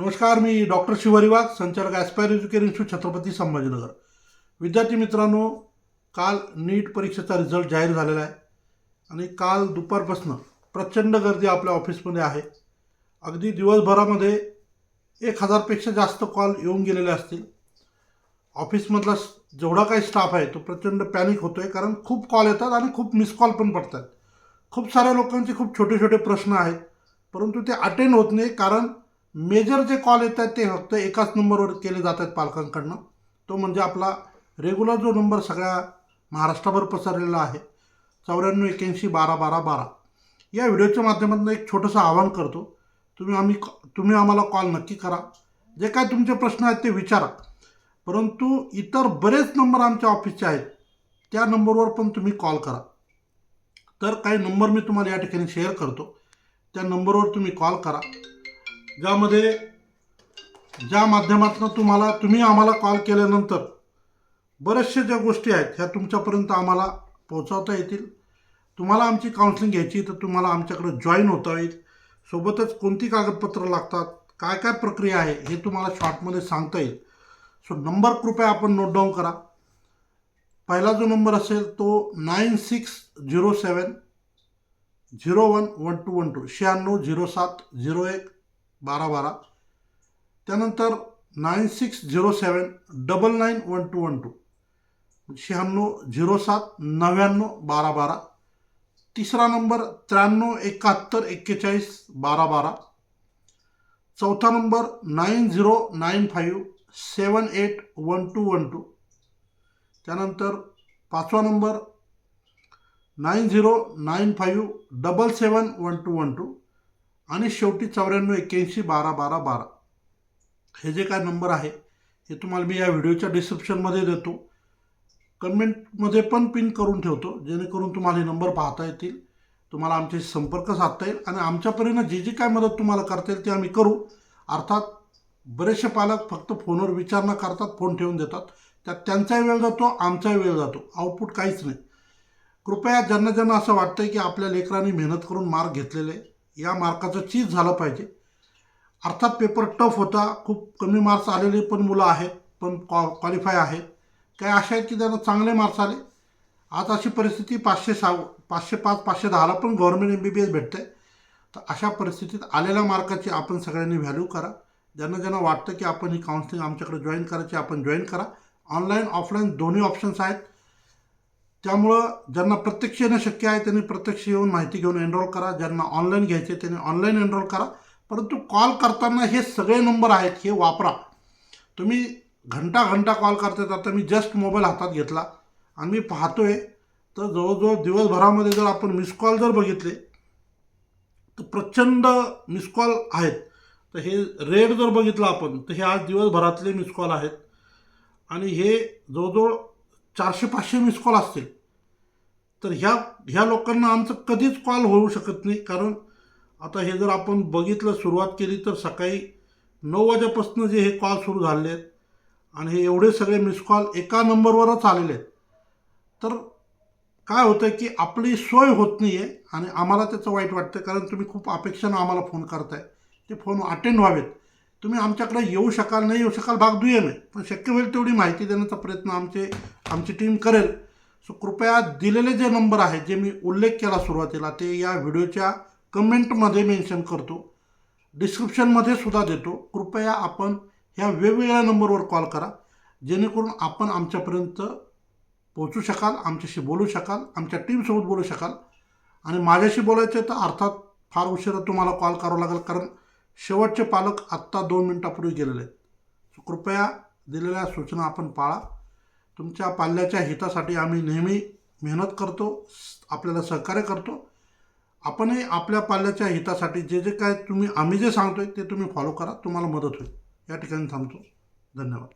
नमस्कार मी डॉक्टर शिवारी वाघ संचालक aspire education institute Chhatrapati Sambhajinagar. विद्यार्थी मित्रांनो काल नीट परीक्षेचा रिझल्ट जाहीर झालेला आहे. आणि काल दुपारपासून प्रचंड गर्दी आपल्या ऑफिसमध्ये आहे. अगदी दिवसभरामध्ये एक हजारपेक्षा जास्त कॉल येऊन गेलेले असतील. ऑफिसमधला जेवढा काही स्टाफ आहे तो प्रचंड पॅनिक होतो आहे कारण खूप कॉल येतात आणि खूप मिस कॉल पण पडतात. खूप साऱ्या लोकांचे खूप छोटे छोटे प्रश्न आहेत. परंतु ते अटेंड होत नाही. कारण मेजर जे कॉल येत आहेत ते फक्त एकाच नंबरवर केले जात आहेत पालकांकडनं. तो म्हणजे आपला रेग्युलर जो नंबर सगळ्या महाराष्ट्राभर पसरलेला आहे चौऱ्याण्णव एक्याऐंशी बारा बारा बारा. या व्हिडिओच्या माध्यमातून एक छोटंसं आवाहन करतो. तुम्ही आम्ही तुम्ही आम्हाला कॉल नक्की करा. जे काय तुमचे प्रश्न आहेत ते विचारा. परंतु इतर बरेच नंबर आमच्या ऑफिसचे आहेत त्या नंबरवर पण तुम्ही कॉल करा. तर काही नंबर मी तुम्हाला या ठिकाणी शेअर करतो. त्या नंबरवर तुम्ही कॉल करा. ज्यामध्ये ज्या माध्यमातून तुम्हाला तुम्ही आम्हाला कॉल केल्यानंतर बऱ्याचशा ज्या गोष्टी आहेत ह्या तुमच्यापर्यंत आम्हाला पोहोचवता येतील. तुम्हाला आमची काउन्सिलिंग घ्यायची तर तुम्हाला आमच्याकडे जॉईन होता येईल. सोबतच कोणती कागदपत्रं लागतात काय काय प्रक्रिया आहे हे तुम्हाला शॉर्टमध्ये सांगता येईल. सो नंबर कृपया आपण नोट डाऊन करा. पहिला जो नंबर असेल तो nine six zero seven zero one one two one two शहाण्णव झिरो सात झिरो एक. बारा बारा. त्यानंतर nine six zero seven double nine one two one two. शहाण्णव झिरो सात नव्याण्णव बारा बारा. तिसरा नंबर त्र्याण्णव एकाहत्तर एक्केचाळीस बारा बारा. चौथा number nine zero nine five seven eight one two one two. त्यानंतर पाचवा number nine zero nine five double seven one two one two. आणि शेवटी चौऱ्याण्णव एक्क्याऐंशी बारा बारा बारा. हे जे काय नंबर आहे हे तुम्हाला मी या व्हिडिओच्या डिस्क्रिप्शनमध्ये देतो. कमेंटमध्ये पण पिन करून ठेवतो जेणेकरून तुम्हाला हे नंबर पाहता येतील. तुम्हाला आमच्याशी संपर्क साधता येईल आणि आमच्यापर्यंत जी जी काय मदत तुम्हाला करता येईल ती आम्ही करू. अर्थात बरेचसे पालक फक्त फोनवर विचार न करतात फोन ठेवून देतात. त्यात त्यांचाही वेळ जातो आमचाही वेळ जातो. आउटपुट काहीच नाही. कृपया ज्यांना ज्यांना असं वाटतं की आपल्या लेकरांनी मेहनत करून मार्क घेतलेले या मार्काचं चीज झालं पाहिजे. अर्थात पेपर टफ होता खूप कमी मार्क्स आलेले पण मुलं आहेत पण क्वा क्वालिफाय आहेत. काही अशा आहेत की त्यांना चांगले मार्क्स आले. आज अशी परिस्थिती पाचशे सहा पाचशे पाच पाचशे दहाला पण government M B B S भेटते तर अशा परिस्थितीत आलेल्या मार्काची आपण सगळ्यांनी व्हॅल्यू करा. ज्यांना ज्यांना वाटतं की आपण ही काउन्सिलिंग आमच्याकडे जॉईन करायची आपण जॉईन करा. ऑनलाईन ऑफलाईन दोन्ही ऑप्शन्स आहेत. त्यामुळं ज्यांना प्रत्यक्ष येणं शक्य आहे त्यांनी प्रत्यक्ष येऊन माहिती घेऊन एनरोल करा. ज्यांना ऑनलाईन घ्यायचे त्यांनी ऑनलाईन एनरोल करा. परंतु कॉल करताना हे सगळे नंबर आहेत हे वापरा. तुम्ही घंटा घंटा कॉल करतात आता मी जस्ट मोबाईल हातात घेतला. आणि मी आहे तर जवळजवळ दिवसभरामध्ये जर आपण मिस कॉल जर बघितले तर प्रचंड मिस कॉल आहेत. तर हे रेड जर बघितलं आपण तर हे आज दिवसभरातले मिस कॉल आहेत. आणि हे जवळजवळ चारशे पाचशे मिस कॉल असतील. तर ह्या ह्या लोकांना आमचं कधीच कॉल होऊ शकत नाही. कारण आता हे जर आपण बघितलं सुरुवात केली तर सकाळी नऊ वाजेपासून जे हे कॉल सुरू झाले आहेत आणि हे एवढे सगळे मिस कॉल एका नंबरवरच आलेले आहेत. तर काय होतं की आपली सोय होत नाही आहे आणि आम्हाला त्याचं वाईट वाटतं कारण तुम्ही खूप अपेक्षानं आम्हाला फोन करताय. ते फोन अटेंड व्हावेत. तुम्ही आमच्याकडे येऊ शकाल नाही येऊ शकाल भाग दुय्यम आहे. पण शक्य होईल तेवढी माहिती देण्याचा प्रयत्न आमचे आमची टीम करेल. सो कृपया दिलेले जे नंबर आहेत जे मी उल्लेख केला सुरुवातीला ते या व्हिडिओच्या कमेंटमध्ये मेन्शन करतो. डिस्क्रिप्शनमध्ये सुद्धा देतो. कृपया आपण ह्या वेगवेगळ्या नंबरवर कॉल करा. जेणेकरून आपण आमच्यापर्यंत पोचू शकाल आमच्याशी बोलू शकाल आमच्या टीमसोबत बोलू शकाल. आणि माझ्याशी बोलायचं तर अर्थात फार उशिरा तुम्हाला कॉल करावा लागेल कारण शेवटचे पालक आत्ता दोन मिनटापूर्वी गेलेले आहेत. कृपया दिलेल्या सूचना आपण पाळा. तुमच्या पाल्याच्या हितासाठी आम्ही नेहमी मेहनत करतो आपल्याला सहकार्य करतो. आपणही आपल्या पाल्याच्या हितासाठी जे जे काय तुम्ही आम्ही जे सांगतोय ते तुम्ही फॉलो करा. तुम्हाला मदत होईल. या ठिकाणी थांबतो. धन्यवाद.